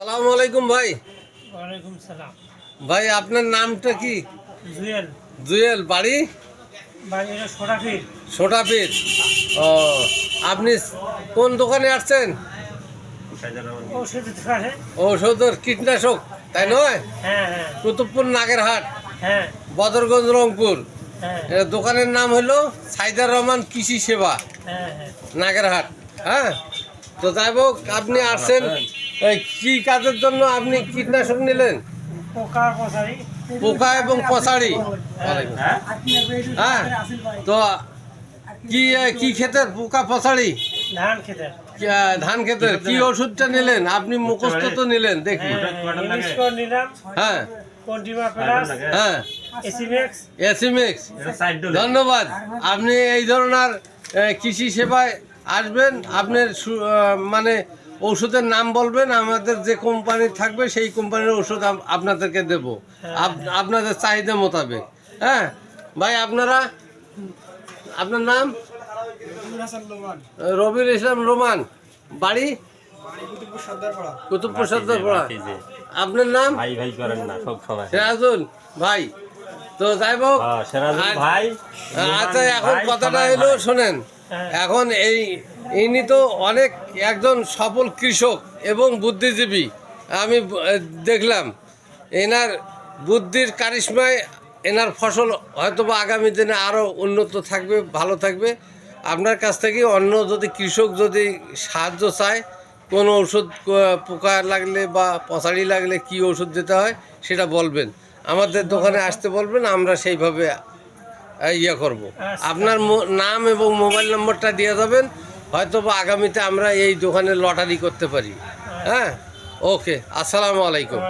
সালামু আলাইকুম ভাই। ওয়ালাইকুম সালাম। ভাই আপনার নামটা কি? জুয়েল। জুয়েল বাড়ি? বাড়ি হলো সোনাফির ছোটাপীর ও আপনি কোন দোকানে আসছেন? ঔষধ ঔষধের কীটনাশক তাই নয়? হ্যাঁ হ্যাঁ। কুতুবপুর নাগেরহাট। হ্যাঁ। বদরগঞ্জ রংপুর। দোকানের নাম হলো সাইদার রহমান কৃষি সেবা। নাগেরহাট হ্যাঁ? তো যাই হোক, আপনি আসছেন কি কাজের জন্য আপনি কীটনাশক নিলেন? পোকা এবং পচাড়ি হ্যাঁ? তো কি কি ক্ষেতের পোকা পচাড়ি ধান ক্ষেতের। কি ওষুধটা নিলেন? আপনি মুখস্থ তো নিলেন, দেখি। হ্যাঁ। হ্যাঁ। ধন্যবাদ। আপনি এই ধরনের কৃষি সেবায় আসবেন আপনার সু- মানে ওষুধের নাম বলবেন আমাদের যে কোম্পানি থাকবে সেই কোম্পানির ওষুধ আপনাদেরকে দেব। আপ- আপনাদের চাহিদা মোতাবেক। হ্যাঁ? ভাই আপনারা আপনার নাম? রবির ইসলাম রোমান বাড়ি? কুতুবপুর সর্দারপাড়া। আপনার নাম? ভাই ভাই করেন না সব সময় ভাই। তো যাই হোক ভাই আচ্ছা এখন কথাটা হলো শোনেন হ্যাঁ। এখন এই ইনি তো অনেক একজন সফল কৃষক এবং বুদ্ধিজীবী। আমি দেখলাম এনার বুদ্ধির কারিশ্মায় এনার ফসল হয়তো বা আগামী দিনে আরও উন্নত থাকবে ভালো থাকবে। আপনার কাছ থেকে অন্য যদি কৃষক যদি সাহায্য চায় কোনো ওষুধ পোকা লাগলে বা পচাড়ি লাগলে কি ওষুধ দিতে হয় সেটা বলবেন। আমাদের দোকানে আসতে বলবেন আমরা সেইভাবে ইয়ে করব। আচ্ছা। আপনার নাম এবং মোবাইল নম্বরটা দিয়ে দেবেন হয়তো বা আগামীতে আমরা এই দোকানে লটারি করতে পারি। হ্যাঁ? ওকে আসসালামু আলাইকুম।